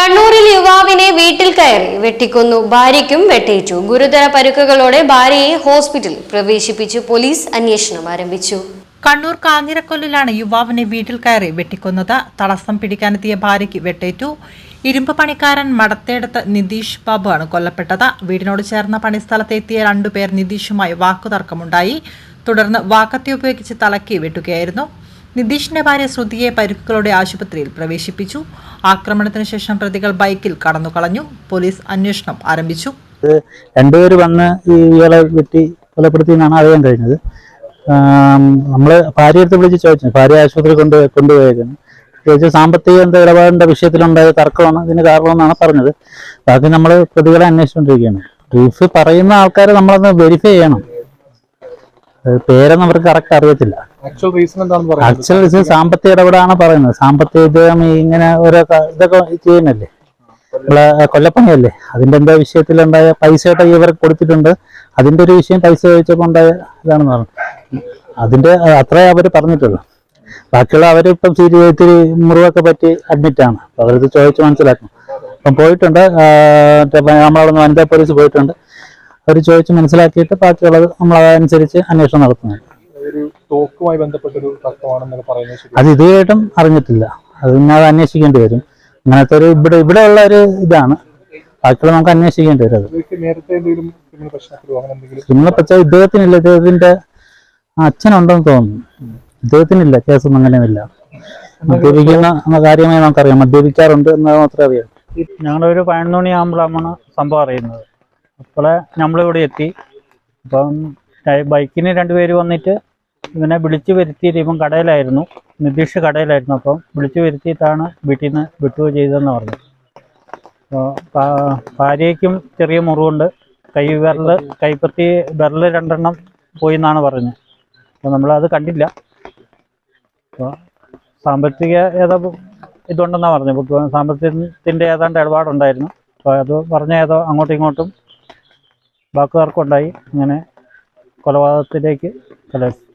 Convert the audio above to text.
കണ്ണൂരിൽ യുവാവിനെ വീട്ടിൽ കയറി വെട്ടിക്കൊന്നു. ഭാര്യയ്ക്കും വെട്ടേറ്റു ഗുരുതര പരുക്കുകളോടെ ഭാര്യയെ ഹോസ്പിറ്റലിൽ പ്രവേശിപ്പിച്ചു. പോലീസ് അന്വേഷണം ആരംഭിച്ചു. കണ്ണൂർ കാഞ്ഞിരക്കൊല്ലിലാണ് യുവാവിനെ വീട്ടിൽ കയറി വെട്ടിക്കൊന്നത്. തടസ്സം പിടിക്കാനെത്തിയ ഭാര്യയ്ക്ക് വെട്ടേറ്റു. ഇരുമ്പ് പണിക്കാരൻ മടത്തേടത്ത് നിതീഷ് ബാബുവാണ് കൊല്ലപ്പെട്ടത്. വീടിനോട് ചേർന്ന പണിസ്ഥലത്തെത്തിയ രണ്ടുപേർ നിതീഷുമായി വാക്കുതർക്കമുണ്ടായി. തുടർന്ന് വാക്കത്തി ഉപയോഗിച്ച് തലക്കി വെട്ടുകയായിരുന്നു. നിതീഷിന്റെ ഭാര്യ ശ്രുതിയെ പരുക്കുകളോടെ ആശുപത്രിയിൽ പ്രവേശിപ്പിച്ചു. ആക്രമണത്തിന് ശേഷം പ്രതികൾ ബൈക്കിൽ കടന്നു കളഞ്ഞു പോലീസ് അന്വേഷണം ആരംഭിച്ചു. രണ്ടുപേര് വന്ന് ഈ ഇയാളെ വെട്ടി കൊലപ്പെടുത്തി എന്നാണ് അറിയാൻ കഴിഞ്ഞത്. നമ്മൾ ഭാര്യ അടുത്ത് വിളിച്ച് ചോദിച്ചു. ഭാര്യ ആശുപത്രി കൊണ്ട് കൊണ്ടുപോയേക്കുന്നു. പ്രത്യേകിച്ച് സാമ്പത്തിക എന്താ ഇടപാടിന്റെ വിഷയത്തിലുണ്ടായ തർക്കമാണ് ഇതിന് കാരണമെന്നാണ് പറഞ്ഞത്. ബാക്കി നമ്മൾ പ്രതികളെ അന്വേഷിച്ചുകൊണ്ടിരിക്കുകയാണ്. ബ്രീഫ് പറയുന്ന ആൾക്കാരെ നമ്മളൊന്ന് വെരിഫൈ ചെയ്യണം. പേരൊന്നും അവർക്ക് കറക്റ്റ് അറിയത്തില്ല. ആക്ച്വൽ റീസൺ എന്താണെന്ന് ആക്ച്വൽ റീസൺ സാമ്പത്തിക ഇടപെടാണ് പറയുന്നത്. സാമ്പത്തിക ഇങ്ങനെ ഓരോ ഇതൊക്കെ ചെയ്യുന്നല്ലേ നമ്മളെ കൊല്ലപ്പണിയല്ലേ? അതിന്റെ എന്താ വിഷയത്തിലുണ്ടായ പൈസയുടെ ഇവർ കൊടുത്തിട്ടുണ്ട്. അതിന്റെ ഒരു വിഷയം പൈസ ചോദിച്ചപ്പോൾ ഉണ്ടായ ഇതാണെന്ന് പറഞ്ഞു. അതിന്റെ അത്രേ അവർ പറഞ്ഞിട്ടുള്ളൂ. ബാക്കിയുള്ള അവരിപ്പം സീരിയസ് ഇത്തിരി മുറിവൊക്കെ പറ്റി അഡ്മിറ്റ് ആണ്. അവരത് ചോദിച്ച് മനസ്സിലാക്കും അപ്പം പോയിട്ടുണ്ട് നമ്മളവിടെ നിന്ന് വനിതാ പോലീസ് പോയിട്ടുണ്ട്. അവർ ചോദിച്ച് മനസ്സിലാക്കിയിട്ട് ബാക്കിയുള്ളത് നമ്മൾ അതനുസരിച്ച് അന്വേഷണം തോക്കുമായി ബന്ധപ്പെട്ടൊരു പറയുന്നത് ശരി അത് ഇതുവരെയായിട്ടും അറിഞ്ഞിട്ടില്ല. അത് പിന്നെ അത് അന്വേഷിക്കേണ്ടി വരും. അങ്ങനത്തെ ഒരു ഇവിടെ ഇവിടെ ഉള്ള ഒരു ഇതാണ്. ബാക്കിയുള്ള നമുക്ക് അന്വേഷിക്കേണ്ടി വരും ക്രിമിനൽ പക്ഷേ ഇദ്ദേഹത്തിനില്ല. ഇദ്ദേഹത്തിന്റെ അച്ഛനുണ്ടെന്ന് തോന്നുന്നു. ഇദ്ദേഹത്തിനില്ല. കേസൊന്നും അങ്ങനെയൊന്നുമില്ല. മദ്യപിക്കുന്ന കാര്യമായി നമുക്കറിയാം. മദ്യപിക്കാറുണ്ട് എന്ന് മാത്രമേ അറിയാം. ഞങ്ങളൊരു പതിനൊന്ന് മണിയാകുമ്പോഴാണ് സംഭവം അറിയുന്നത്. അപ്പോളെ നമ്മളിവിടെ എത്തി. അപ്പം ബൈക്കിന് രണ്ടുപേര് വന്നിട്ട് ഇവനെ വിളിച്ചു വരുത്തിയിട്ട് ഇപ്പം കടയിലായിരുന്നു. നിതീഷ് കടയിലായിരുന്നു. അപ്പം വിളിച്ചു വരുത്തിയിട്ടാണ് വീട്ടിൽ നിന്ന് വിട്ടുക ചെയ്തതെന്ന് പറഞ്ഞു ഭാര്യയ്ക്കും ചെറിയ മുറിവുണ്ട്. കൈ വിരൽ കൈപ്പത്തി വിരൽ രണ്ടെണ്ണം പോയി എന്നാണ് പറഞ്ഞത്. അപ്പോൾ നമ്മളത് കണ്ടില്ല. അപ്പോൾ സാമ്പത്തിക ഏതോ ഇതുണ്ടെന്നാണ് പറഞ്ഞത്. സാമ്പത്തികത്തിന്റെ ഏതാണ്ട് ഇടപാടുണ്ടായിരുന്നു. അപ്പോൾ അത് പറഞ്ഞ ഏതോ അങ്ങോട്ടും ഇങ്ങോട്ടും വാക്കുതർക്കമുണ്ടായി അങ്ങനെ കൊലപാതകത്തിലേക്ക് കലാശിച്ചു